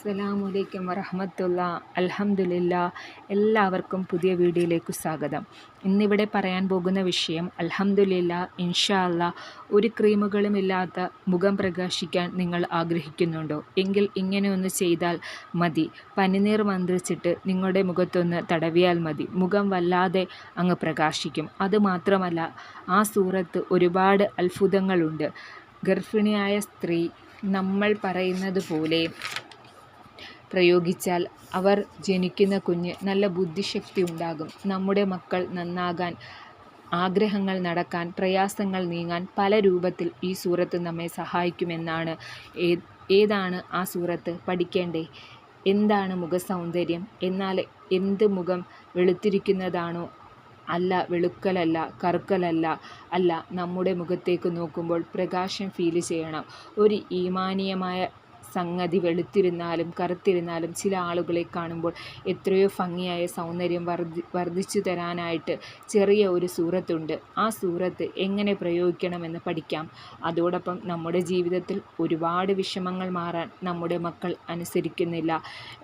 അസ്സലാമലൈക്കും വറഹമത്തുള്ള. അൽഹംദുലില്ല. എല്ലാവർക്കും പുതിയ വീഡിയോയിലേക്ക് സ്വാഗതം. ഇന്നിവിടെ പറയാൻ പോകുന്ന വിഷയം അൽഹംദുലില്ല ഇൻഷാ അല്ല ഒരു ക്രീമുകളും ഇല്ലാത്ത മുഖം പ്രകാശിക്കാൻ നിങ്ങൾ ആഗ്രഹിക്കുന്നുണ്ടോ? എങ്കിൽ ഇങ്ങനെ ഒന്ന് ചെയ്താൽ മതി. പനിനീർ മന്ത്രിച്ചിട്ട് നിങ്ങളുടെ മുഖത്തൊന്ന് തടവിയാൽ മതി. മുഖം വല്ലാതെ അങ്ങ് പ്രകാശിക്കും. അതുമാത്രമല്ല ആ സൂറത്ത് ഒരുപാട് അത്ഭുതങ്ങളുണ്ട്. ഗർഭിണിയായ സ്ത്രീ നമ്മൾ പറയുന്നത് പോലെ പ്രയോഗിച്ചാൽ അവർ ജനിക്കുന്ന കുഞ്ഞ് നല്ല ബുദ്ധിശക്തി ഉണ്ടാകും. നമ്മുടെ മക്കൾ നന്നാകാൻ ആഗ്രഹങ്ങൾ നടക്കാൻ പ്രയാസങ്ങൾ നീങ്ങാൻ പല രൂപത്തിൽ ഈ സൂറത്ത് നമ്മെ സഹായിക്കുമെന്നാണ് ഏതാണ് ആ സൂറത്ത്? പഠിക്കേണ്ടേ? എന്താണ് മുഖസൗന്ദര്യം? എന്നാൽ എന്ത് മുഖം വെളുത്തിരിക്കുന്നതാണോ? അല്ല വെളുക്കലല്ല കറുക്കലല്ല അല്ല നമ്മുടെ മുഖത്തേക്ക് നോക്കുമ്പോൾ പ്രകാശം ഫീൽ ചെയ്യണം. ഒരു ഈമാനീയമായ സംഗതി വെളുത്തിരുന്നാലും കറുത്തിരുന്നാലും ചില ആളുകളെ കാണുമ്പോൾ എത്രയോ ഭംഗിയായ സൗന്ദര്യം വർദ്ധി വർദ്ധിച്ചു തരാനായിട്ട് ചെറിയ ഒരു സൂറത്തുണ്ട്. ആ സൂറത്ത് എങ്ങനെ പ്രയോഗിക്കണമെന്ന് പഠിക്കാം. അതോടൊപ്പം നമ്മുടെ ജീവിതത്തിൽ ഒരുപാട് വിഷമങ്ങൾ മാറാൻ നമ്മുടെ മക്കൾ അനുസരിക്കുന്നില്ല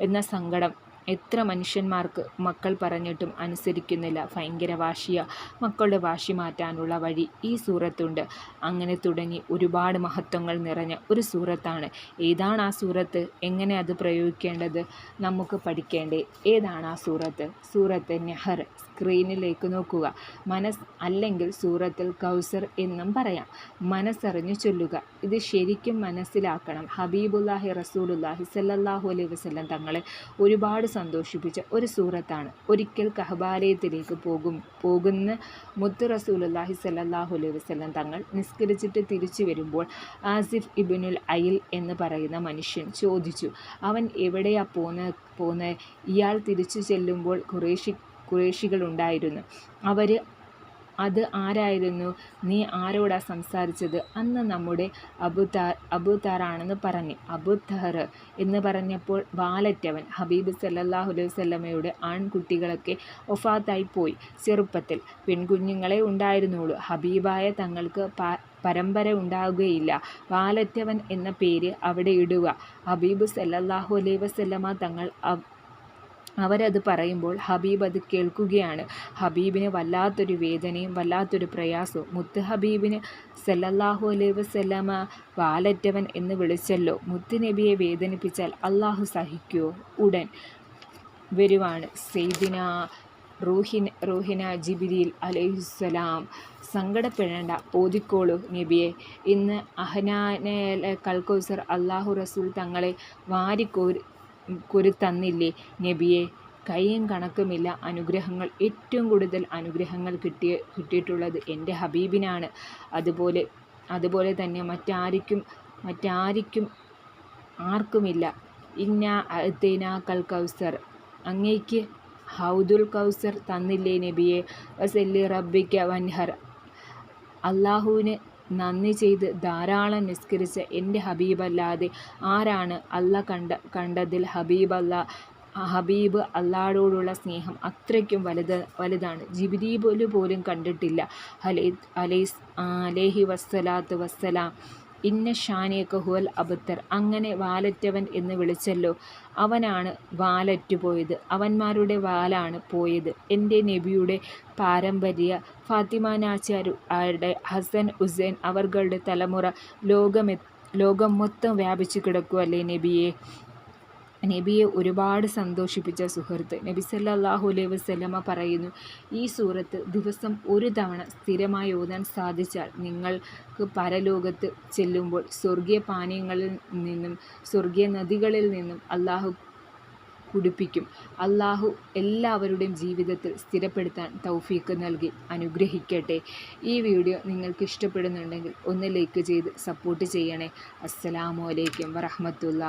എന്ന സങ്കടം എത്ര മനുഷ്യന്മാർക്ക് മക്കൾ പറഞ്ഞിട്ടും അനുസരിക്കുന്നില്ല. ഭയങ്കര വാശിയ മക്കളുടെ വാശി മാറ്റാനുള്ള വഴി ഈ സൂറത്തുണ്ട്. അങ്ങനെ തുടങ്ങി ഒരുപാട് മഹത്വങ്ങൾ നിറഞ്ഞ ഒരു സൂറത്താണ്. ഏതാണ് ആ സൂറത്ത്? എങ്ങനെ അത് പ്രയോഗിക്കേണ്ടത്? നമുക്ക് പഠിക്കേണ്ടേ. ഏതാണ് ആ സൂറത്ത്? സൂറത്ത് നെഹർ സ്ക്രീനിലേക്ക് നോക്കുക. മനസ് അല്ലെങ്കിൽ സൂറത്തിൽ കൗസർ എന്നും പറയാം. മനസ്സറിഞ്ഞു ചൊല്ലുക. ഇത് ശരിക്കും മനസ്സിലാക്കണം. ഹബീബുല്ലാഹി റസൂലുല്ലാഹി സല്ലാഹു അലൈഹി വസ്ലം തങ്ങളെ ഒരുപാട് സന്തോഷിപ്പിച്ച ഒരു സൂറത്താണ്. ഒരിക്കൽ കഹബാലയത്തിലേക്ക് പോകും പോകുന്ന മുത്ത് റസൂലുല്ലാഹി സല്ലാഹു അലൈഹി വസ്ലം തങ്ങൾ നിസ്കരിച്ചിട്ട് തിരിച്ചു വരുമ്പോൾ ആസിഫ് ഇബിനുൽ അയിൽ എന്ന് പറയുന്ന മനുഷ്യൻ ചോദിച്ചു അവൻ എവിടെയാ പോന്ന പോന്ന? ഇയാൾ തിരിച്ചു ചെല്ലുമ്പോൾ കുറേശി കുറേശികളുണ്ടായിരുന്നു അവർ അത് ആരായിരുന്നു? നീ ആരോടാ സംസാരിച്ചത്? അന്ന് നമ്മുടെ അബുതാർ അബുതാറാണെന്ന് പറഞ്ഞു. അബുതഹർ എന്ന് പറഞ്ഞപ്പോൾ വാലറ്റവൻ ഹബീബ് സല്ലാഹു അലൈഹി വല്ലമയുടെ ആൺകുട്ടികളൊക്കെ ഒഫാത്തായി പോയി. ചെറുപ്പത്തിൽ പെൺകുഞ്ഞുങ്ങളെ ഉണ്ടായിരുന്നുള്ളൂ. ഹബീബായ തങ്ങൾക്ക് പരമ്പര ഉണ്ടാവുകയില്ല. വാലറ്റവൻ എന്ന പേര് അവിടെ ഇടുക. ഹബീബ് സല്ലാഹു അലൈഹി വസല്ലമ തങ്ങൾ അവരത് പറയുമ്പോൾ ഹബീബ് അത് കേൾക്കുകയാണ്. ഹബീബിന് വല്ലാത്തൊരു വേദനയും വല്ലാത്തൊരു പ്രയാസവും. മുത്ത് ഹബീബിന് സല്ലല്ലാഹു അലൈ വസല്ലമ വാലറ്റവൻ എന്ന് വിളിച്ചല്ലോ. മുത്ത് നബിയെ വേദനിപ്പിച്ചാൽ അള്ളാഹു സഹിക്കുമോ ഉടൻ വരുവാണ് സെയ്ദിന റൂഹിൻ റൂഹിന ജിബിരിൽ അലൈഹിസ്സലാം സങ്കടപ്പെടേണ്ട ഓതിക്കോളൂ നബിയെ. ഇന്ന് അഹനാനെ കൽക്കോസർ അള്ളാഹു റസൂൽ തങ്ങളെ വാരിക്കോരി തന്നില്ലേ? നബിയെ കൈയും കണക്കുമില്ല അനുഗ്രഹങ്ങൾ. ഏറ്റവും കൂടുതൽ അനുഗ്രഹങ്ങൾ കിട്ടിയ കിട്ടിയിട്ടുള്ളത് എന്റെ ഹബീബിനാണ്. അതുപോലെ അതുപോലെ തന്നെ മറ്റാരിക്കും മറ്റാരിക്കും ആർക്കുമില്ല. ഇന്ന കൽ കൗസർ. അങ്ങേക്ക് ഹൗദുൽ കൗസർ തന്നില്ലേ നബിയെ? വസല്ലി റബ്ബിക്ക വൻഹർ. അള്ളാഹുവിന് നന്ദി ചെയ്ത് ധാരാളം നിസ്കരിച്ച എന്റെ ഹബീബല്ലാതെ ആരാണ് അല്ല കണ്ട കണ്ടതിൽ ഹബീബല്ല ഹബീബ് അള്ളാഹോടുള്ള സ്നേഹം അത്രയ്ക്കും വലുത് വലുതാണ്. ജിബിരീബോൽ പോലും കണ്ടിട്ടില്ല. അലൈ അലൈസ് അലേഹി വസ്സലാത്ത് വസ്സലാം. ഇന്ന ഷാനിയൊക്കെ ഹുവൽ അബുത്തർ അങ്ങനെ വാലറ്റവൻ എന്ന് വിളിച്ചല്ലോ. അവനാണ് വാലറ്റ് പോയത് അവന്മാരുടെ വാലാണ് പോയത്. എന്റെ നബിയുടെ പാരമ്പര്യ ഫാത്തിമ ഫാത്തിമാനാച്ചാരുടെ ഹസൻ ഉസൈൻ അവർകളുടെ തലമുറ ലോകമെ ലോകം മൊത്തം വ്യാപിച്ചു കിടക്കുമല്ലേ നബിയെ? നബിയെ ഒരുപാട് സന്തോഷിപ്പിച്ച സുഹൃത്ത്. നബി സല്ലാഹു അലൈഹി വസ്ലമ പറയുന്നു ഈ സൂറത്ത് ദിവസം ഒരു തവണ സ്ഥിരമായി ഓതാൻ സാധിച്ചാൽ നിങ്ങൾക്ക് പരലോകത്ത് ചെല്ലുമ്പോൾ സ്വർഗീയ പാനീയങ്ങളിൽ നിന്നും സ്വർഗീയ നദികളിൽ നിന്നും അള്ളാഹു കുടിപ്പിക്കും. അള്ളാഹു എല്ലാവരുടെയും ജീവിതത്തിൽ സ്ഥിരപ്പെടുത്താൻ തൗഫീക്ക് നൽകി അനുഗ്രഹിക്കട്ടെ. ഈ വീഡിയോ നിങ്ങൾക്ക് ഇഷ്ടപ്പെടുന്നുണ്ടെങ്കിൽ ഒന്ന് ലൈക്ക് ചെയ്ത് സപ്പോർട്ട് ചെയ്യണേ. അസ്സലാമു അലൈക്കും വറഹമത്തുള്ള